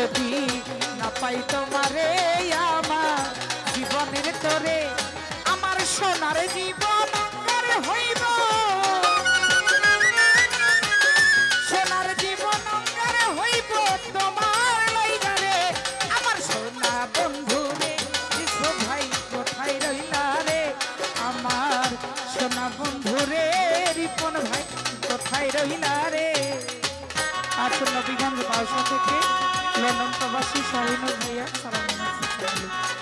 যদি না পাই তোমারে আমার জীবনের তরে, আমার সোনার জীবন অঙ্গার হইব। সোনার জীবন অঙ্গার হইব তোমার লাইগারে আমার সোনা বন্ধু রে যিশু ভাই কোথায় রইলা রে? আমার সোনা বন্ধু রে, রিপন ভাই কোথায় রইলা রে? আসুন নবীগঞ্জ বাউসা থেকে লন্ডন প্রবাসী সহিন ভাইয়া সালাম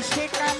না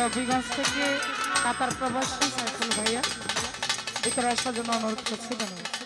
নবীগঞ্জ থেকে কাতার প্রবাসী সাইফুল ভাইয়া ভিতরে আসার জন্য অনুরোধ করছি ধন্যবাদ।